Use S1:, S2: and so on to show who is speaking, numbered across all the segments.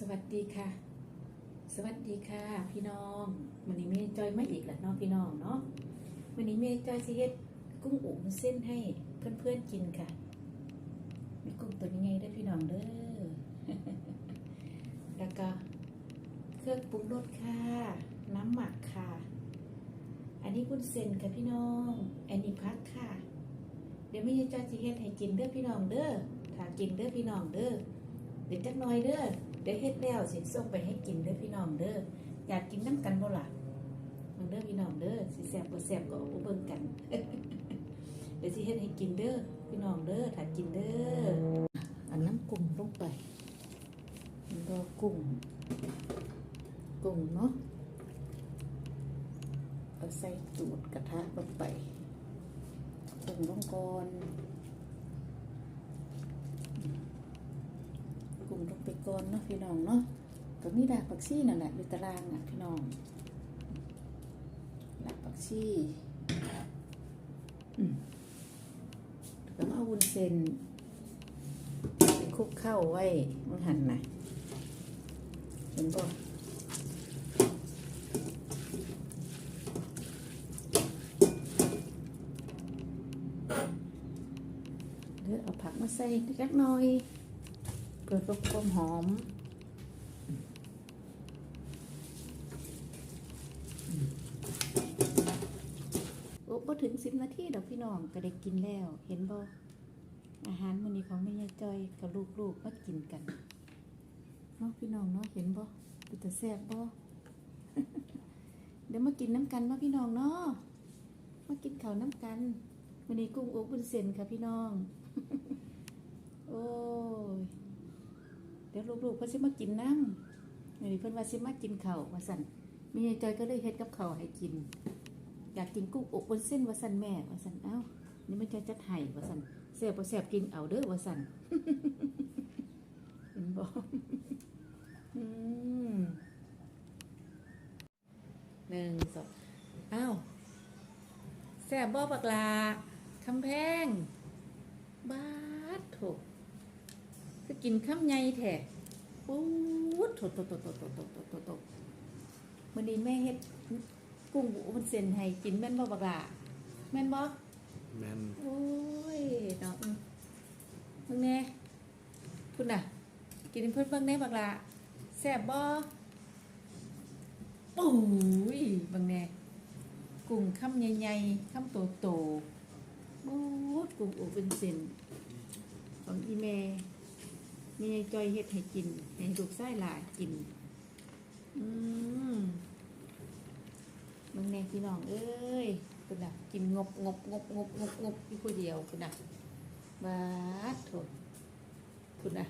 S1: สวัสดีค่ะ สวัสดีค่ะ พี่น้องวันนี้เมย์จอยไมาอีกแล้วเนาะพี่น้องเนาะวันนี้เมย์จอยสิเฮ็ดกุ้งอุ่นเส้นให้เพื่อนๆกินค่ะ มีกุ้งตัวนี้ไงได้พี่น้องเด้อแล้วก็เครื่องปรุงรสค่ะ น้ำหมักค่ะ อันนี้กุ้นเส้นค่ะพี่น้องอันนี้พักค่ะ เดี๋ยวเมย์จอยสิเฮ็ดให้กินเด้อพี่น้องเด้อถ้ากินเด้อพี่น้องเด้อเดี๋ยวจักหน่อยเด้อ เดี๋ยวเฮ็ดแล้วสิส่งไปให้กินเด้อพี่น้องเด้ออยากกินน้ำกันบ่ล่ะมันเด้อพี่น้องเด้อสิแซ่บบ่แซ่บก็เอาไปเบิ่งกัน เดี๋ยวสิเฮ็ดให้กินเด้อพี่น้องเด้อถ้ากินเด้ออันน้ำกุ้งลงไปมันก็กุ้งกุ้งเนาะเอาใส่ตูดกระทะลงไปกุ้งลงก่อน กลุ่มลงไป ก่อนเนาะพี่น้องเนาะก็มีดากผักชีนั่นแหละอยู่ตารางอะพี่น้องดากผักชีอืมแล้วเอาวุ้นเส้นไปคลุกเข้าไว้มันหันนะเห็นบ่เดี๋ยวเอาผักมาใส่เล็กน้อย เพื่อเพิ่มความหอมโอ้พอถึงสิบนาทีดอกพี่น้องก็ได้กินแล้ว เห็นบ่อาหารมื้อนี้ของแม่ยายจอยกับลูกๆมากินกันเนาะพี่น้องเนาะเห็นบ่เป็นตาแซ่บบ่เดี๋ยวมากินน้ำกันเนาะพี่น้องเนาะมากินข้าวน้ำกันมื้อนี้กุ้งอบวุ้นเส้นค่ะพี่น้อง โอ้ย ยวลูกๆเพิ่นสิมากินน้ำนี่เพิ่นว่าสิมากินข้าวว่าซั่นม่ยายจอยก็เลยเฮ็ดกับข้าวให้กิน อยากกินกุ้งอบบนเส้นว่าซั่นแม่ว่าซั่นเอ้านี่มันจะจัดให้ว่าซั่นแซ่บบ่แซ่บกินเอาเด้อว่าซั่นเห็นบ่อืมหนึ่งสองอ้าวแซ่บบ่บักลาคำแพงบาดโถคือกินข้ามใหญ่แท้ ปูดโถโถโถโถโถโถโถโถโถวันนี้แม่เฮ็ดกุ้งบุ้นเส้นให้กินแม่นบ่บักล่ะแม่นบ่
S2: แม่น
S1: โอ้ยเนาะอืมเบิ่งแน่คุณน่ะ กินเพิ่นเบิ่งแน่บักล่ะแซ่บบ่ปุ้ยเบิ่งแน่กุ้งคำใหญ่ๆคำโตๆบูดกุ้งอบเป็นเส้นของอีแม่ายจอยเฮ็ดให้กิน ให้ลูกไส้หลายกิน อืมมึงแน่พี่น้องเอ้ยคุณน่ะกินงบงบงบงบงบงบอยู่ผู้เดียวคุณน่ะบาดโถคุณน่ะ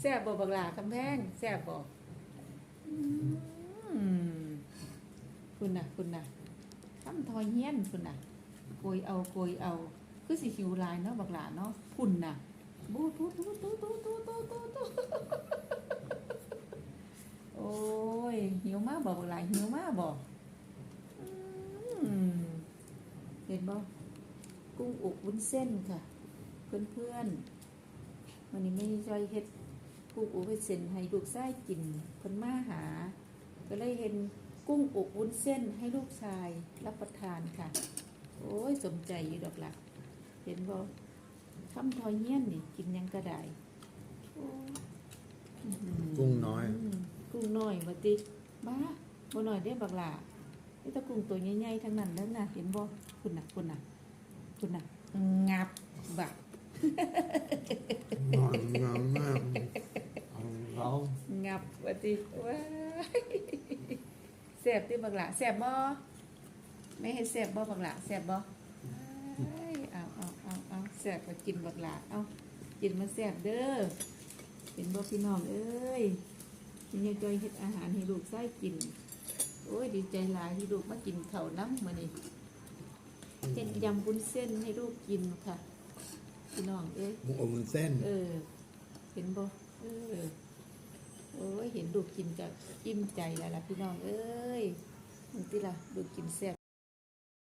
S1: แซ่บบ่บักหลาคำแพงแซ่บบ่อืมคุณน่ะ คุณน่ะทำทอยเฮี้ยนคุณน่ะโกยเอาโกยเอา คือสิหิวลายเนาะบักหลาเนาะคุณน่ะ บูทูทูทูทูทูทูทูทูโอ้ยหิวมากบอกหลายหิวมากบอกเห็นบ่กุ้งอบวุ้นเส้นค่ะ เพื่อนเพื่อนๆวันนี้ไม่จอยเฮ็ดกุ้งอบวุ้นเส้นให้ลูกชายกินเพิ่นมาหา ก็เลยเห็นกุ้งอบวุ้นเส้นให้ลูกชายรับประทานค่ะ โอ้ยสมใจอยู่ดอกหลัก เห็นบ่ คำทอยเงี้ยนนี่กินหยังก็ได้โอ้อื้อหือ
S2: กุ้งน้อย
S1: มกุ้งน้อยมาติบ้าบ่น้อยเด้บักหล่านี่ตะกุ้งตัวใหญ่ๆทั้งนั้นแล้วนะเห็นบ่คุณน่ะคุณน่ะคุณน่ะงับบัก
S2: นอนนอนมากของเขา
S1: งับว่าติว้ายแซ่บติบักหล่าแซ่บบ่ไม่ให้แซ่บบ่บักหล่าแซ่บบ่อ้ายเอาเอา เอาเอาแซ่บก็กินบักหล่าเอากินมันแซ่บเด้อเป็นบ่พี่น้องเอ้ยมียายจอยเฮ็ดอาหารให้ลูกไส้กิน โอ้ยดีใจหลายที่ลูกมากินข้าวน้ำมื้อนี้เฮ็ดยำบุญเส้นให้ลูกกินค่ะ พี่น้องเอ้ย
S2: หมูอบวุ้นเส้น
S1: เออ เห็นบ่เออโอ้ยเห็นลูกกินก็อิ่มใจแล้วล่ะพี่น้องเอ้ยมันติล่ะลูกกินแซ่บ